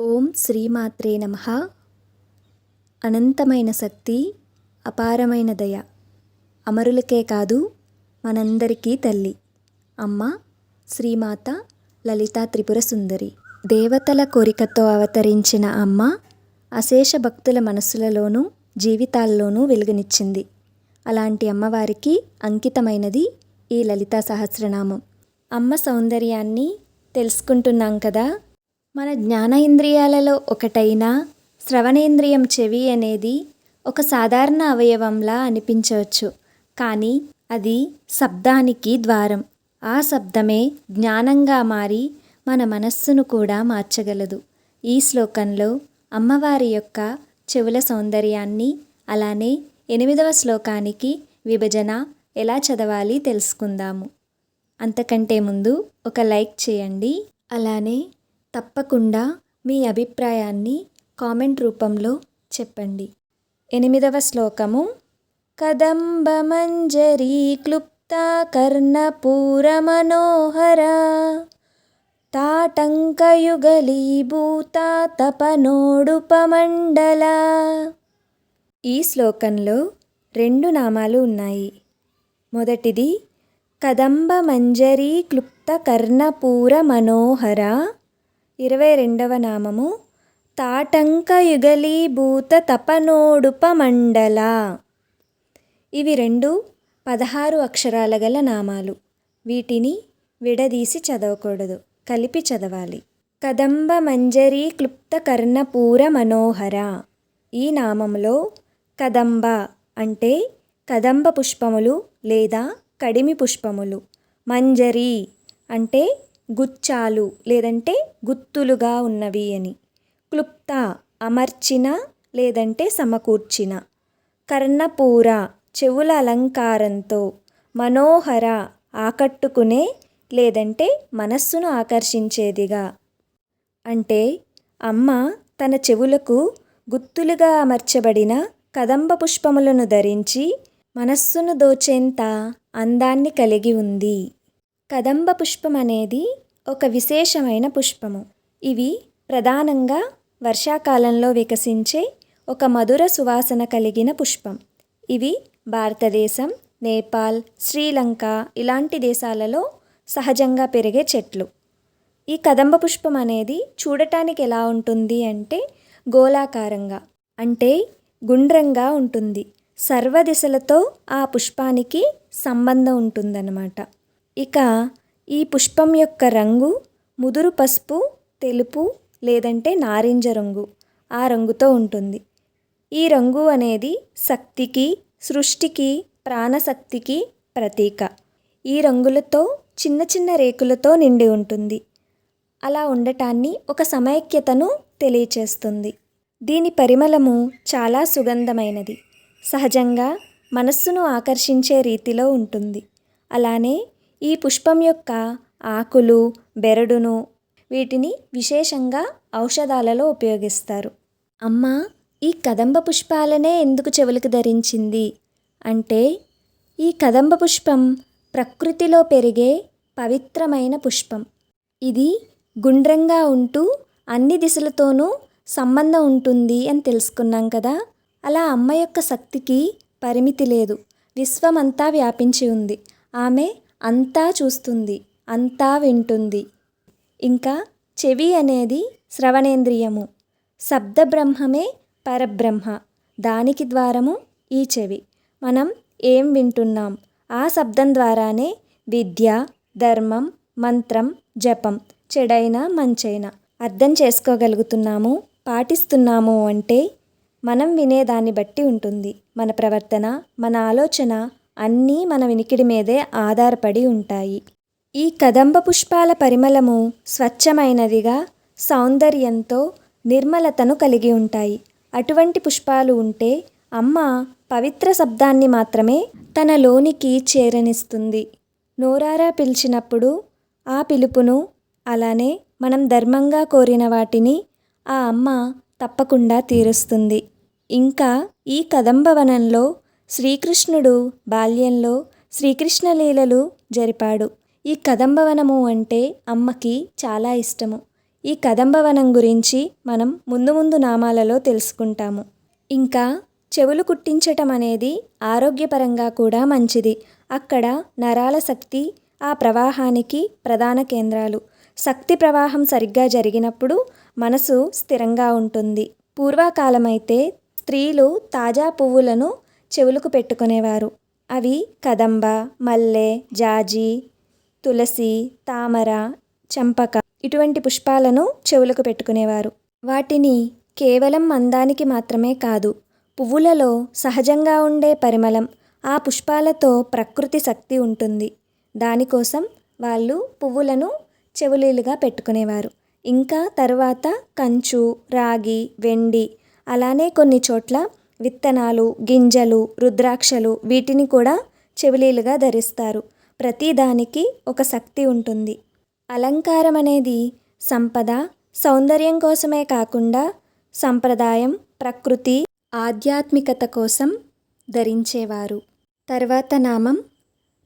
ఓం శ్రీమాత్రే నమ. అనంతమైన శక్తి అపారమైన దయ అమరులకే కాదు మనందరికీ తల్లి. అమ్మ శ్రీమాత లలితా త్రిపుర సుందరి. దేవతల కోరికతో అవతరించిన అమ్మ అశేష భక్తుల మనస్సులలోనూ జీవితాల్లోనూ వెలుగునిచ్చింది. అలాంటి అమ్మవారికి అంకితమైనది ఈ లలితా సహస్రనామం. అమ్మ సౌందర్యాన్ని తెలుసుకుంటున్నాం కదా? మన జ్ఞానేంద్రియాలలో ఒకటైన శ్రవణేంద్రియం చెవి అనేది ఒక సాధారణ అవయవంలా అనిపించవచ్చు. కానీ అది శబ్దానికి ద్వారం. ఆ శబ్దమే జ్ఞానంగా మారి మన మనస్సును కూడా మార్చగలదు. ఈ శ్లోకంలో అమ్మవారి యొక్క చెవుల సౌందర్యాన్ని అలానే ఎనిమిదవ శ్లోకానికి విభజన ఎలా చదవాలి తెలుసుకుందాము. అంతకంటే ముందు ఒక లైక్ చేయండి. అలానే తప్పకుండా మీ అభిప్రాయాన్ని కామెంట్ రూపంలో చెప్పండి. ఎనిమిదవ శ్లోకము. కదంబమంజరీ క్లుప్త కర్ణపూరమనోహర తాటంకయుగలీభూత తపనోడుపమండల. ఈ శ్లోకంలో రెండు నామాలు ఉన్నాయి. మొదటిది కదంబ మంజరీ క్లుప్త కర్ణపూర మనోహర. ఇరవై రెండవ నామము. తాటంకయుగలీభూత తపనోడుపమండల. ఇవి రెండు పదహారు అక్షరాల గల నామాలు. వీటిని విడదీసి చదవకూడదు. కలిపి చదవాలి. కదంబ మంజరీ క్లుప్త కర్ణపూర మనోహర. ఈ నామంలో కదంబ అంటే కదంబ పుష్పములు లేదా కడిమి పుష్పములు. మంజరి అంటే గుచ్చాలు లేదంటే గుత్తులుగా ఉన్నవి అని. క్లుప్త అమర్చిన లేదంటే సమకూర్చిన. కర్ణపూర చెవుల అలంకారంతో మనోహర ఆకట్టుకునే లేదంటే మనస్సును ఆకర్షించేదిగా. అంటే అమ్మ తన చెవులకు గుత్తులుగా అమర్చబడిన కదంబ పుష్పములను ధరించి మనస్సును దోచేంత అందాన్ని కలిగి ఉంది. కదంబ పుష్పం అనేది ఒక విశేషమైన పుష్పము. ఇవి ప్రధానంగా వర్షాకాలంలో వికసించే ఒక మధుర సువాసన కలిగిన పుష్పం. ఇవి భారతదేశం నేపాల్ శ్రీలంక ఇలాంటి దేశాలలో సహజంగా పెరిగే చెట్లు. ఈ కదంబ పుష్పం అనేది చూడటానికి ఎలా ఉంటుంది అంటే గోళాకారంగా అంటే గుండ్రంగా ఉంటుంది. సర్వ దిశలతో ఆ పుష్పానికి సంబంధం ఉంటుందన్నమాట. ఇక ఈ పుష్పం యొక్క రంగు ముదురు పసుపు తెలుపు లేదంటే నారింజ రంగు ఆ రంగుతో ఉంటుంది. ఈ రంగు అనేది శక్తికి సృష్టికి ప్రాణశక్తికి ప్రతీక. ఈ రంగులతో చిన్న చిన్న రేకులతో నిండి ఉంటుంది. అలా ఉండటాన్ని ఒక సమైక్యతను తెలియచేస్తుంది. దీని పరిమళము చాలా సుగంధమైనది. సహజంగా మనస్సును ఆకర్షించే రీతిలో ఉంటుంది. అలానే ఈ పుష్పం యొక్క ఆకులు బెరడును వీటిని విశేషంగా ఔషధాలలో ఉపయోగిస్తారు. అమ్మ ఈ కదంబ పుష్పాలనే ఎందుకు చెవులకు ధరించింది? అంటే ఈ కదంబ పుష్పం ప్రకృతిలో పెరిగే పవిత్రమైన పుష్పం. ఇది గుండ్రంగా ఉంటూ అన్ని దిశలతోనూ సంబంధం ఉంటుంది అని తెలుసుకున్నాం కదా? అలా అమ్మ యొక్క శక్తికి పరిమితి లేదు. విశ్వమంతా వ్యాపించి ఉంది. ఆమె అంతా చూస్తుంది అంతా వింటుంది. ఇంకా చెవి అనేది శ్రవణేంద్రియము శబ్ద బ్రహ్మమే పరబ్రహ్మ దానికి ద్వారము ఈ చెవి. మనం ఏం వింటున్నాం? ఆ శబ్దం ద్వారానే విద్య ధర్మం మంత్రం జపం చెడైనా మంచైనా అర్థం చేసుకోగలుగుతున్నాము పాటిస్తున్నాము అంటే మనం వినేదాన్ని బట్టి ఉంటుంది. మన ప్రవర్తన మన ఆలోచన అన్నీ మన వినికిడి మీదే ఆధారపడి ఉంటాయి. ఈ కదంబ పుష్పాల పరిమళము స్వచ్ఛమైనదిగా సౌందర్యంతో నిర్మలతను కలిగి ఉంటాయి. అటువంటి పుష్పాలు ఉంటే అమ్మ పవిత్ర శబ్దాన్ని మాత్రమే తన లోనికి చేరనిస్తుంది. నోరారా పిలిచినప్పుడు ఆ పిలుపును అలానే మనం ధర్మంగా కోరిన వాటిని ఆ అమ్మ తప్పకుండా తీరుస్తుంది. ఇంకా ఈ కదంబవనంలో శ్రీకృష్ణుడు బాల్యంలో శ్రీకృష్ణ లీలలు జరిపాడు. ఈ కదంబవనము అంటే అమ్మకి చాలా ఇష్టము. ఈ కదంబవనం గురించి మనం ముందు ముందు నామాలలో తెలుసుకుంటాము. ఇంకా చెవులు కుట్టించటం అనేది ఆరోగ్యపరంగా కూడా మంచిది. అక్కడ నరాల శక్తి ఆ ప్రవాహానికి ప్రధాన కేంద్రాలు. శక్తి ప్రవాహం సరిగ్గా జరిగినప్పుడు మనసు స్థిరంగా ఉంటుంది. పూర్వకాలమైతే స్త్రీలు తాజా పువ్వులను చెవులకు పెట్టుకునేవారు. అవి కదంబ మల్లె జాజి తులసి తామర చంపక ఇటువంటి పుష్పాలను చెవులకు పెట్టుకునేవారు. వాటిని కేవలం అందానికి మాత్రమే కాదు పువ్వులలో సహజంగా ఉండే పరిమళం ఆ పుష్పాలతో ప్రకృతి శక్తి ఉంటుంది. దానికోసం వాళ్ళు పువ్వులను చెవులీలుగా పెట్టుకునేవారు. ఇంకా తర్వాత కంచు రాగి వెండి అలానే కొన్ని చోట్ల విత్తనాలు గింజలు రుద్రాక్షలు వీటిని కూడా చెవిలీలుగా ధరిస్తారు. ప్రతిదానికి ఒక శక్తి ఉంటుంది. అలంకారం అనేది సంపద సౌందర్యం కోసమే కాకుండా సంప్రదాయం ప్రకృతి ఆధ్యాత్మికత కోసం ధరించేవారు. తర్వాత నామం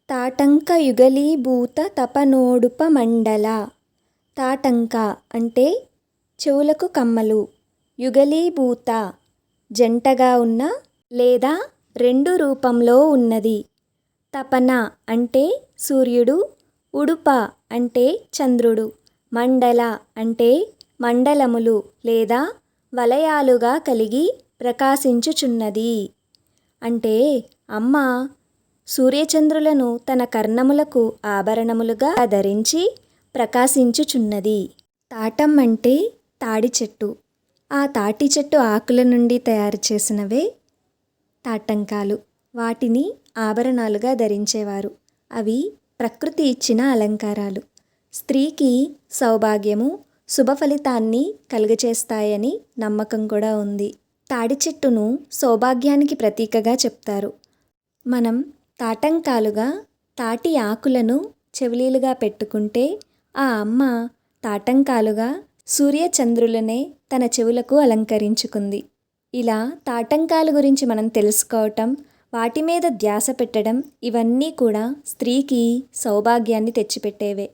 తాటంక యుగలీభూత తపనోడుప మండల. తాటంక అంటే చెవులకు కమ్మలు. యుగలీభూత జంటగా ఉన్న లేదా రెండు రూపంలో ఉన్నది. తపన అంటే సూర్యుడు ఉడుప అంటే చంద్రుడు మండల అంటే మండలములు లేదా వలయాలుగా కలిగి ప్రకాశించుచున్నది. అంటే అమ్మ సూర్యచంద్రులను తన కర్ణములకు ఆభరణములుగా ధరించి ప్రకాశించుచున్నది. తాటం అంటే తాడి చెట్టు. ఆ తాటి చెట్టు ఆకుల నుండి తయారు చేసినవే తాటంకాలు. వాటిని ఆభరణాలుగా ధరించేవారు. అవి ప్రకృతి ఇచ్చిన అలంకారాలు. స్త్రీకి సౌభాగ్యము శుభ ఫలితాన్ని కలుగచేస్తాయని నమ్మకం కూడా ఉంది. తాడి చెట్టును సౌభాగ్యానికి ప్రతీకగా చెప్తారు. మనం తాటంకాలుగా తాటి ఆకులను చెవిలీలుగా పెట్టుకుంటే ఆ అమ్మ తాటంకాలుగా సూర్యచంద్రులనే తన చెవులకు అలంకరించుకుంది. ఇలా తాటంకాల గురించి మనం తెలుసుకోవటం వాటి మీద ధ్యాస పెట్టడం ఇవన్నీ కూడా స్త్రీకి సౌభాగ్యాన్ని తెచ్చిపెట్టేవే.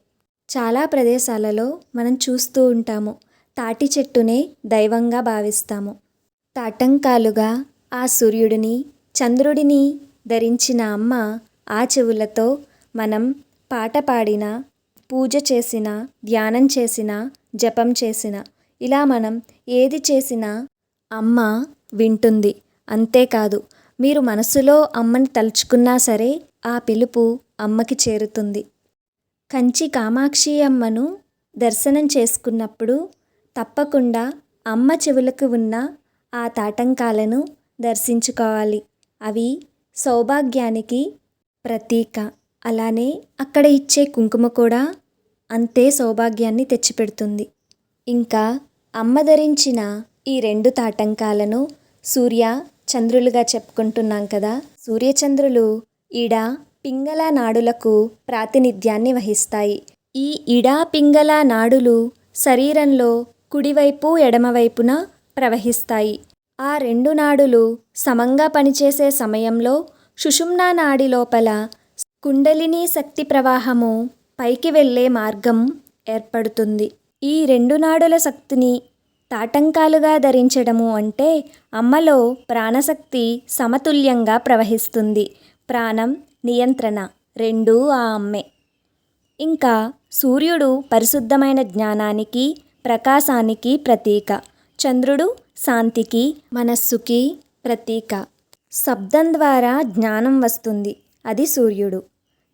చాలా ప్రదేశాలలో మనం చూస్తూ ఉంటాము తాటి చెట్టునే దైవంగా భావిస్తాము. తాటంకాలుగా ఆ సూర్యుడిని చంద్రుడిని ధరించిన అమ్మ ఆ చెవులతో మనం పాట పాడిన పూజ చేసిన ధ్యానం చేసిన జపం చేసిన. ఇలా మనం ఏది చేసినా అమ్మ వింటుంది. అంతేకాదు మీరు మనసులో అమ్మని తలుచుకున్నా సరే ఆ పిలుపు అమ్మకి చేరుతుంది. కంచి కామాక్షి అమ్మను దర్శనం చేసుకున్నప్పుడు తప్పకుండా అమ్మ చెవులకు ఉన్న ఆ తాటంకాలను దర్శించుకోవాలి. అవి సౌభాగ్యానికి ప్రతీక. అలానే అక్కడ ఇచ్చే కుంకుమ కూడా అంతే సౌభాగ్యాన్ని తెచ్చిపెడుతుంది. ఇంకా అమ్మ ధరించిన ఈ రెండు తాటంకాలను సూర్య చంద్రులుగా చెప్పుకుంటున్నాం కదా. సూర్యచంద్రులు ఈడ పింగళ నాడులకు ప్రాతినిధ్యాన్ని వహిస్తాయి. ఈ ఇడా పింగళ నాడులు శరీరంలో కుడివైపు ఎడమవైపున ప్రవహిస్తాయి. ఆ రెండు నాడులు సమంగా పనిచేసే సమయంలో సుషుమ్నా నాడి లోపల కుండలిని శక్తి ప్రవాహము పైకి వెళ్ళే మార్గం ఏర్పడుతుంది. ఈ రెండు నాడుల శక్తిని తాటంకాలుగా ధరించడము అంటే అమ్మలో ప్రాణశక్తి సమతుల్యంగా ప్రవహిస్తుంది. ప్రాణం నియంత్రణ రెండూ ఆ అమ్మే. ఇంకా సూర్యుడు పరిశుద్ధమైన జ్ఞానానికి ప్రకాశానికి ప్రతీక. చంద్రుడు శాంతికి మనస్సుకి ప్రతీక. శబ్దం ద్వారా జ్ఞానం వస్తుంది. అది సూర్యుడు.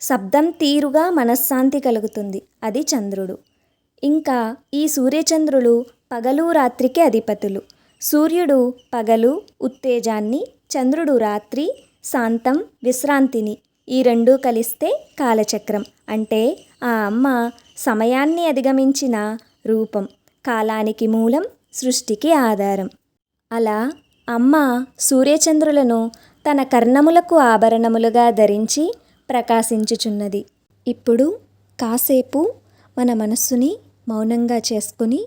శబ్దం తీరుగా మనశ్శాంతి కలుగుతుంది. అది చంద్రుడు. ఇంకా ఈ సూర్యచంద్రులు పగలు రాత్రికి అధిపతులు. సూర్యుడు పగలు ఉత్తేజాన్ని చంద్రుడు రాత్రి శాంతం విశ్రాంతిని ఈ రెండూ కలిస్తే కాలచక్రం. అంటే ఆ అమ్మ సమయాన్ని అధిగమించిన రూపం. కాలానికి మూలం సృష్టికి ఆధారం. అలా అమ్మ సూర్యచంద్రులను తన కర్ణములకు ఆభరణములుగా ధరించి ప్రకాశించుచున్నది. ఇప్పుడు కాసేపు మన మనస్సుని మౌనంగా చేసుకుని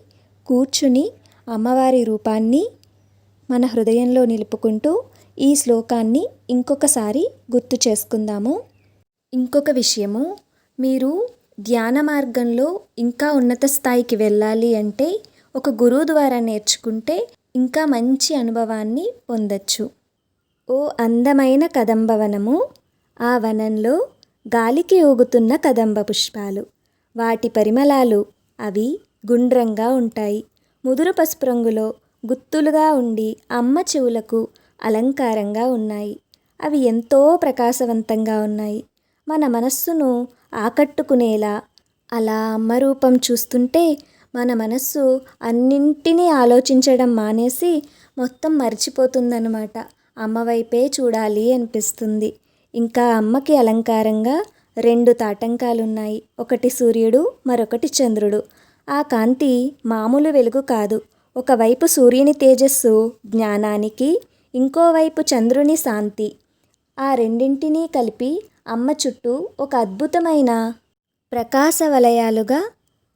కూర్చుని అమ్మవారి రూపాన్ని మన హృదయంలో నిలుపుకుంటూ ఈ శ్లోకాన్ని ఇంకొకసారి గుర్తు చేసుకుందాము. ఇంకొక విషయము మీరు ధ్యాన మార్గంలో ఇంకా ఉన్నత స్థాయికి వెళ్ళాలి అంటే ఒక గురువు ద్వారా నేర్చుకుంటే ఇంకా మంచి అనుభవాన్ని పొందొచ్చు. ఓ అందమైన కదంబవనము ఆ వనంలో గాలికి ఊగుతున్న కదంబ పుష్పాలు. వాటి పరిమళాలు అవి గుండ్రంగా ఉంటాయి. ముదురు పసుపు రంగులో గుత్తులుగా ఉండి అమ్మ చెవులకు అలంకారంగా ఉన్నాయి. అవి ఎంతో ప్రకాశవంతంగా ఉన్నాయి. మన మనస్సును ఆకట్టుకునేలా అలా అమ్మ రూపం చూస్తుంటే మన మనస్సు అన్నింటినీ ఆలోచించడం మానేసి మొత్తం మర్చిపోతుందన్నమాట. అమ్మవైపే చూడాలి అనిపిస్తుంది. ఇంకా అమ్మకి అలంకారంగా రెండు తాటంకాలు ఉన్నాయి ఒకటి సూర్యుడు మరొకటి చంద్రుడు. ఆ కాంతి మామూలు వెలుగు కాదు. ఒకవైపు సూర్యుని తేజస్సు జ్ఞానానికి ఇంకోవైపు చంద్రుని శాంతి. ఆ రెండింటినీ కలిపి అమ్మ చుట్టూ ఒక అద్భుతమైన ప్రకాశ వలయాలుగా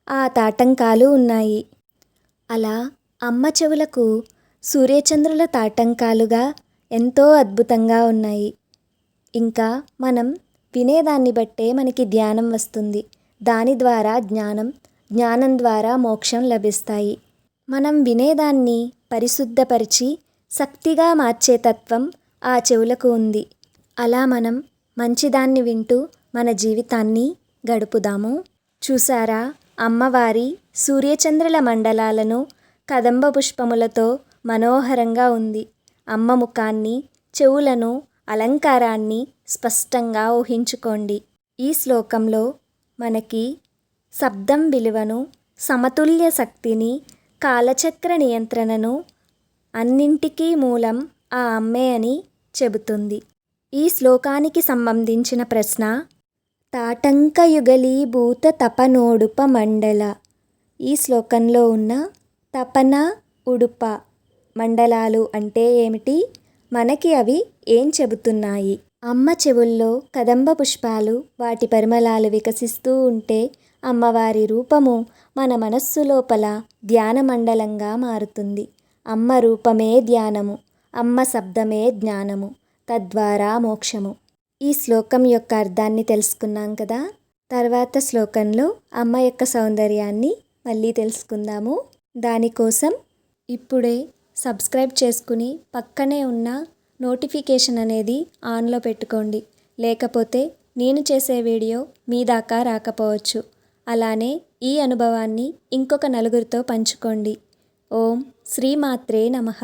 ఆ తాటంకాలు ఉన్నాయి. అలా అమ్మ చెవులకు సూర్యచంద్రుల తాటంకాలుగా ఎంతో అద్భుతంగా ఉన్నాయి. ఇంకా మనం వినేదాన్ని బట్టే మనకి ధ్యానం వస్తుంది. దాని ద్వారా జ్ఞానం జ్ఞానం ద్వారా మోక్షం లభిస్తాయి. మనం వినేదాన్ని పరిశుద్ధపరిచి శక్తిగా మార్చే తత్వం ఆ చెవులకు ఉంది. అలా మనం మంచిదాన్ని వింటూ మన జీవితాన్ని గడుపుదాము. చూసారా అమ్మవారి సూర్యచంద్రుల మండలాలను కదంబ పుష్పములతో మనోహరంగా ఉంది. అమ్మ ముఖాన్ని చెవులను అలంకారాన్ని స్పష్టంగా ఊహించుకోండి. ఈ శ్లోకంలో మనకి శబ్దం విలువను సమతుల్య శక్తిని కాలచక్ర నియంత్రణను అన్నింటికీ మూలం ఆ అమ్మే అని చెబుతుంది. ఈ శ్లోకానికి సంబంధించిన ప్రశ్న తాటంకయుగలీభూత తపనోడుప మండల. ఈ శ్లోకంలో ఉన్న తపన ఉడుప మండలాలు అంటే ఏమిటి? మనకి అవి ఏం చెబుతున్నాయి? అమ్మ చెవుల్లో కదంబ పుష్పాలు వాటి పరిమళాలు వికసిస్తూ ఉంటే అమ్మవారి రూపము మన మనస్సు లోపల ధ్యాన మండలంగా మారుతుంది. అమ్మ రూపమే ధ్యానము అమ్మ శబ్దమే జ్ఞానము తద్వారా మోక్షము. ఈ శ్లోకం యొక్క అర్థాన్ని తెలుసుకున్నాం కదా? తర్వాత శ్లోకంలో అమ్మ యొక్క సౌందర్యాన్ని మళ్ళీ తెలుసుకుందాము. దానికోసం ఇప్పుడే సబ్స్క్రైబ్ చేసుకుని పక్కనే ఉన్న నోటిఫికేషన్ అనేది ఆన్లో పెట్టుకోండి. లేకపోతే నేను చేసే వీడియో మీ దాకా రాకపోవచ్చు. అలానే ఈ అనుభవాన్ని ఇంకొక నలుగురితో పంచుకోండి. ఓం శ్రీమాత్రే నమః.